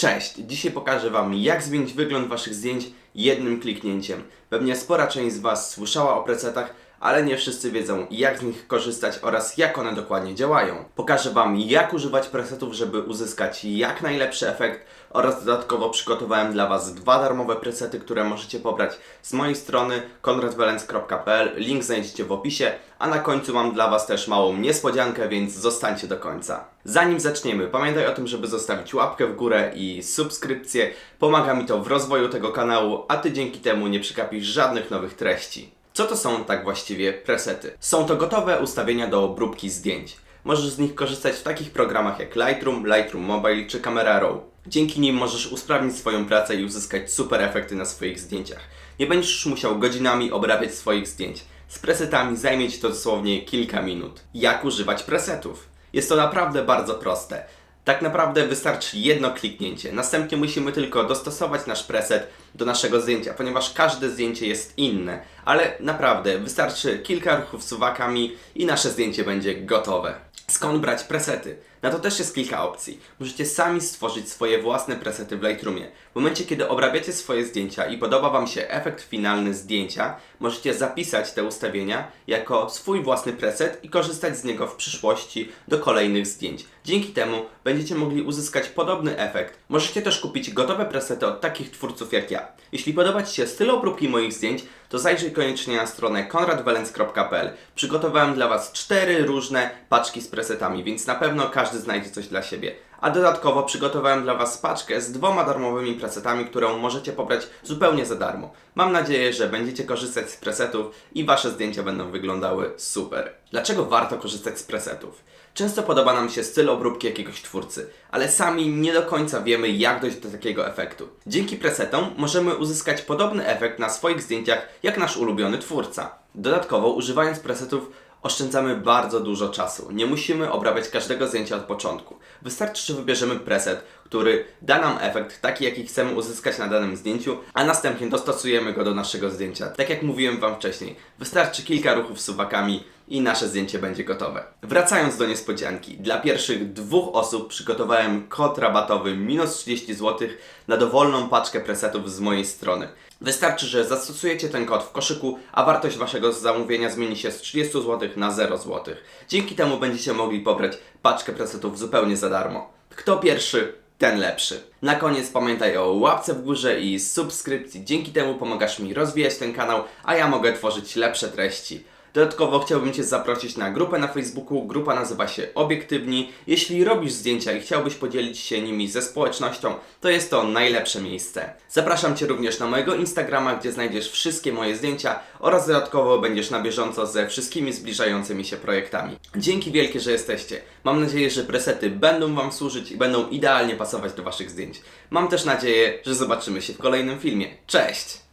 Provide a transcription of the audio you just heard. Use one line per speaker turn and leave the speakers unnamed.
Cześć! Dzisiaj pokażę Wam, jak zmienić wygląd Waszych zdjęć jednym kliknięciem. Pewnie spora część z Was słyszała o presetach, ale nie wszyscy wiedzą, jak z nich korzystać oraz jak one dokładnie działają. Pokażę Wam, jak używać presetów, żeby uzyskać jak najlepszy efekt oraz dodatkowo przygotowałem dla Was dwa darmowe presety, które możecie pobrać z mojej strony konradwelens.pl. Link znajdziecie w opisie, a na końcu mam dla Was też małą niespodziankę, więc zostańcie do końca. Zanim zaczniemy, pamiętaj o tym, żeby zostawić łapkę w górę i subskrypcję. Pomaga mi to w rozwoju tego kanału, a Ty dzięki temu nie przegapisz żadnych nowych treści. Co to są tak właściwie presety? Są to gotowe ustawienia do obróbki zdjęć. Możesz z nich korzystać w takich programach jak Lightroom, Lightroom Mobile czy Camera Raw. Dzięki nim możesz usprawnić swoją pracę i uzyskać super efekty na swoich zdjęciach. Nie będziesz musiał godzinami obrabiać swoich zdjęć. Z presetami zajmie Ci to dosłownie kilka minut. Jak używać presetów? Jest to naprawdę bardzo proste. Tak naprawdę wystarczy jedno kliknięcie. Następnie musimy tylko dostosować nasz preset do naszego zdjęcia, ponieważ każde zdjęcie jest inne. Ale naprawdę wystarczy kilka ruchów suwakami i nasze zdjęcie będzie gotowe. Skąd brać presety? Na to też jest kilka opcji. Możecie sami stworzyć swoje własne presety w Lightroomie. W momencie, kiedy obrabiacie swoje zdjęcia i podoba Wam się efekt finalny zdjęcia, możecie zapisać te ustawienia jako swój własny preset i korzystać z niego w przyszłości do kolejnych zdjęć. Dzięki temu będziecie mogli uzyskać podobny efekt. Możecie też kupić gotowe presety od takich twórców jak ja. Jeśli podoba Ci się styl obróbki moich zdjęć, to zajrzyj koniecznie na stronę konradwelens.pl. Przygotowałem dla Was cztery różne paczki z presetami, więc na pewno każdy znajdzie coś dla siebie. A dodatkowo przygotowałem dla Was paczkę z dwoma darmowymi presetami, którą możecie pobrać zupełnie za darmo. Mam nadzieję, że będziecie korzystać z presetów i Wasze zdjęcia będą wyglądały super. Dlaczego warto korzystać z presetów? Często podoba nam się styl obróbki jakiegoś twórcy, ale sami nie do końca wiemy, jak dojść do takiego efektu. Dzięki presetom możemy uzyskać podobny efekt na swoich zdjęciach jak nasz ulubiony twórca. Dodatkowo, używając presetów, oszczędzamy bardzo dużo czasu. Nie musimy obrabiać każdego zdjęcia od początku. Wystarczy, że wybierzemy preset, który da nam efekt taki, jaki chcemy uzyskać na danym zdjęciu, a następnie dostosujemy go do naszego zdjęcia. Tak jak mówiłem Wam wcześniej, wystarczy kilka ruchów suwakami i nasze zdjęcie będzie gotowe. Wracając do niespodzianki, dla pierwszych dwóch osób przygotowałem kod rabatowy minus 30 zł na dowolną paczkę presetów z mojej strony. Wystarczy, że zastosujecie ten kod w koszyku, a wartość waszego zamówienia zmieni się z 30 zł na 0 zł. Dzięki temu będziecie mogli pobrać paczkę presetów zupełnie za darmo. Kto pierwszy, ten lepszy. Na koniec pamiętaj o łapce w górze i subskrypcji. Dzięki temu pomagasz mi rozwijać ten kanał, a ja mogę tworzyć lepsze treści. Dodatkowo chciałbym Cię zaprosić na grupę na Facebooku. Grupa nazywa się Obiektywni. Jeśli robisz zdjęcia i chciałbyś podzielić się nimi ze społecznością, to jest to najlepsze miejsce. Zapraszam Cię również na mojego Instagrama, gdzie znajdziesz wszystkie moje zdjęcia oraz dodatkowo będziesz na bieżąco ze wszystkimi zbliżającymi się projektami. Dzięki wielkie, że jesteście. Mam nadzieję, że presety będą Wam służyć i będą idealnie pasować do Waszych zdjęć. Mam też nadzieję, że zobaczymy się w kolejnym filmie. Cześć!